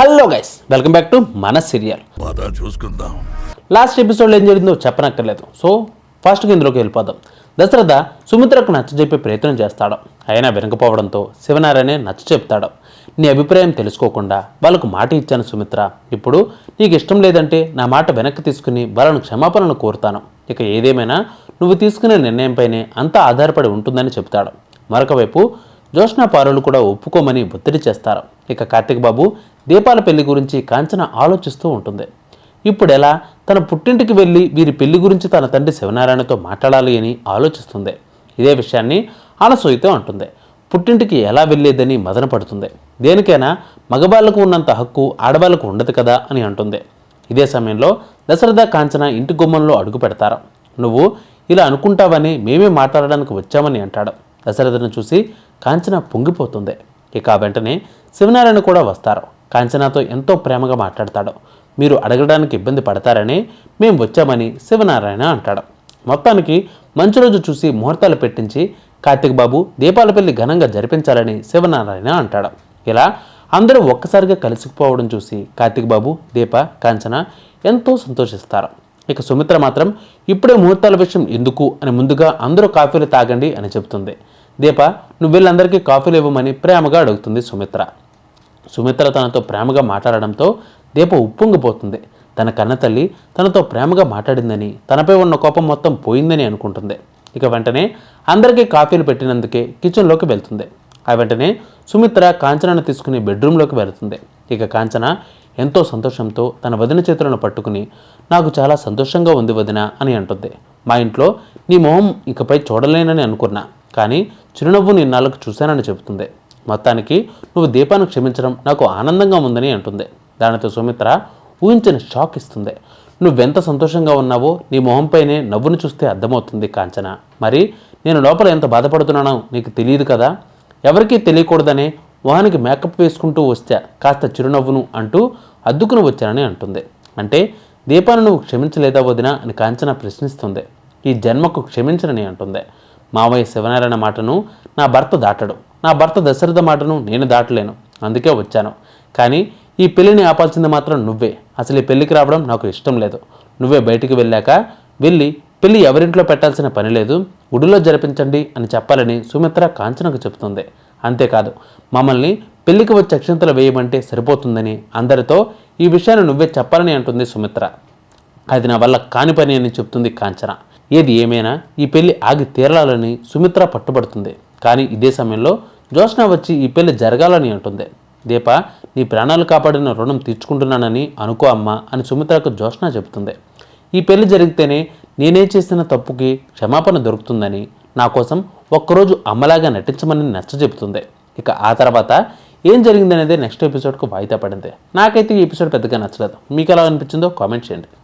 Hello guys welcome back to మన serial. చూసుకుందాం. Last ఎపిసోడ్లో ఏం జరిగిందో చెప్పనక్కర్లేదు. సో ఫస్ట్గా ఇందులోకి వెళ్ళిపోదాం. దశరథ సుమిత్రకు నచ్చజెప్పే ప్రయత్నం చేస్తాడు. అయినా వెనకపోవడంతో శివనారాయణ నచ్చ చెప్తాడు. నీ అభిప్రాయం తెలుసుకోకుండా వాళ్ళకు మాట ఇచ్చాను సుమిత్ర. ఇప్పుడు నీకు ఇష్టం లేదంటే నా మాట వెనక్కి తీసుకుని వాళ్ళను క్షమాపణను కోరుతాను. ఇక ఏదేమైనా నువ్వు తీసుకునే నిర్ణయంపైనే అంతా ఆధారపడి ఉంటుందని చెప్తాడు. మరొక వైపు జోష్నా పారులు కూడా ఒప్పుకోమని ఒత్తిడి చేస్తారు. ఇక కార్తీక్ బాబు దీపాల పెళ్ళి గురించి కాంచన ఆలోచిస్తూ ఉంటుంది. ఇప్పుడు ఎలా తన పుట్టింటికి వెళ్ళి వీరి పెళ్ళి గురించి తన తండ్రి శివనారాయణతో మాట్లాడాలి అని ఆలోచిస్తుంది. ఇదే విషయాన్ని అనసూయతో అంటుంది. పుట్టింటికి ఎలా వెళ్ళేదని మదన పడుతుంది. దేనికైనా మగవాళ్ళకు ఉన్నంత హక్కు ఆడవాళ్ళకు ఉండదు కదా అని అంటుంది. ఇదే సమయంలో దశరథ కాంచన ఇంటి గుమ్మంలో అడుగు పెడతారు. నువ్వు ఇలా అనుకుంటావని మేమే మాట్లాడడానికి వచ్చామని అంటాడు. దశరథను చూసి కాంచన పొంగిపోతుంది. ఇక వెంటనే శివనారాయణ కూడా వస్తారు. కాంచనాతో ఎంతో ప్రేమగా మాట్లాడతాడు. మీరు అడగడానికి ఇబ్బంది పడతారని మేము వచ్చామని శివనారాయణ అంటాడు. మొత్తానికి మంచి రోజు చూసి ముహూర్తాలు పెట్టించి కార్తిక్ బాబు దీపాల పెళ్ళి ఘనంగా జరిపించాలని శివనారాయణ అంటాడు. ఇలా అందరూ ఒక్కసారిగా కలిసిపోవడం చూసి కార్తిక్ బాబు దీప కాంచన ఎంతో సంతోషిస్తారు. ఇక సుమిత్ర మాత్రం ఇప్పుడే ముహూర్తాల విషయం ఎందుకు? అని ముందుగా అందరూ కాఫీలు తాగండి అని చెబుతుంది. దీప నువ్వు వీళ్ళందరికీ కాఫీలు ఇవ్వమని ప్రేమగా అడుగుతుంది సుమిత్ర. సుమిత్ర తనతో ప్రేమగా మాట్లాడడంతో దీప ఉప్పొంగిపోతుంది. తన కన్న తల్లి తనతో ప్రేమగా మాట్లాడిందని తనపై ఉన్న కోపం మొత్తం పోయిందని అనుకుంటుంది. ఇక వెంటనే అందరికీ కాఫీలు పెట్టినందుకే కిచెన్లోకి వెళ్తుంది. ఆ వెంటనే సుమిత్ర కాంచనను తీసుకుని బెడ్రూమ్లోకి వెళుతుంది. ఇక కాంచన ఎంతో సంతోషంతో తన వదిన చేతులను పట్టుకుని నాకు చాలా సంతోషంగా ఉంది వదిన అని అంటుంది. మా ఇంట్లో నీ మొహం ఇకపై చూడలేనని అనుకున్నా. కానీ చిరునవ్వు నీ నాళ్ళకు చూశానని చెబుతుంది. మొత్తానికి నువ్వు దీపాన్ని క్షమించడం నాకు ఆనందంగా ఉందని అంటుంది. దానితో సుమిత్ర ఊహించని షాక్ ఇస్తుంది. నువ్వెంత సంతోషంగా ఉన్నావో నీ మొహంపైనే నవ్వును చూస్తే అర్థమవుతుంది కాంచన. మరి నేను లోపల ఎంత బాధపడుతున్నానో నీకు తెలియదు కదా? ఎవరికీ తెలియకూడదనే మొహానికి మేకప్ వేసుకుంటూ వస్తే కాస్త చిరునవ్వును అంటూ అద్దుకుని వచ్చానని అంటుంది. అంటే దీపాన్ని నువ్వు క్షమించలేదా వదినా అని కాంచన ప్రశ్నిస్తుంది. ఈ జన్మకు క్షమించనని అంటుంది. మావయ్య శివనారాయణ మాటను నా భర్త దాటడు. నా భర్త దశరథ మాటను నేను దాటలేను. అందుకే వచ్చాను. కానీ ఈ పెళ్ళిని ఆపాల్సింది మాత్రం నువ్వే. అసలు ఈ పెళ్ళికి రావడం నాకు ఇష్టం లేదు. నువ్వే బయటికి వెళ్ళాక వెళ్ళి పెళ్ళి ఎవరింట్లో పెట్టాల్సిన పని లేదు. గుడిలో జరిపించండి అని చెప్పాలని సుమిత్ర కాంచనకు చెబుతుంది. అంతేకాదు మమ్మల్ని పెళ్ళికి వచ్చే అక్షంతలు వేయమంటే సరిపోతుందని అందరితో ఈ విషయాన్ని నువ్వే చెప్పాలని అంటుంది సుమిత్ర. అది నా వల్ల కాని పని అని చెప్తుంది కాంచన. ఏది ఏమైనా ఈ పెళ్ళి ఆగి తీరాలని సుమిత్ర పట్టుబడుతుంది. కానీ ఇదే సమయంలో జోష్న వచ్చి ఈ పెళ్ళి జరగాలని అంటుంది. దీప నీ ప్రాణాలు కాపాడిన రుణం తీర్చుకుంటున్నానని అనుకో అమ్మా అని సుమిత్రకు జోష్న చెబుతుంది. ఈ పెళ్ళి జరిగితేనే నేనే చేసిన తప్పుకి క్షమాపణ దొరుకుతుందని నా కోసం ఒక్కరోజు అమ్మలాగా నటించమని నచ్చ చెబుతుంది. ఇక ఆ తర్వాత ఏం జరిగిందనేది నెక్స్ట్ ఎపిసోడ్కు వాయిదా పడింది. నాకైతే ఈ ఎపిసోడ్ పెద్దగా నచ్చలేదు. మీకు ఎలా అనిపించిందో కామెంట్ చేయండి.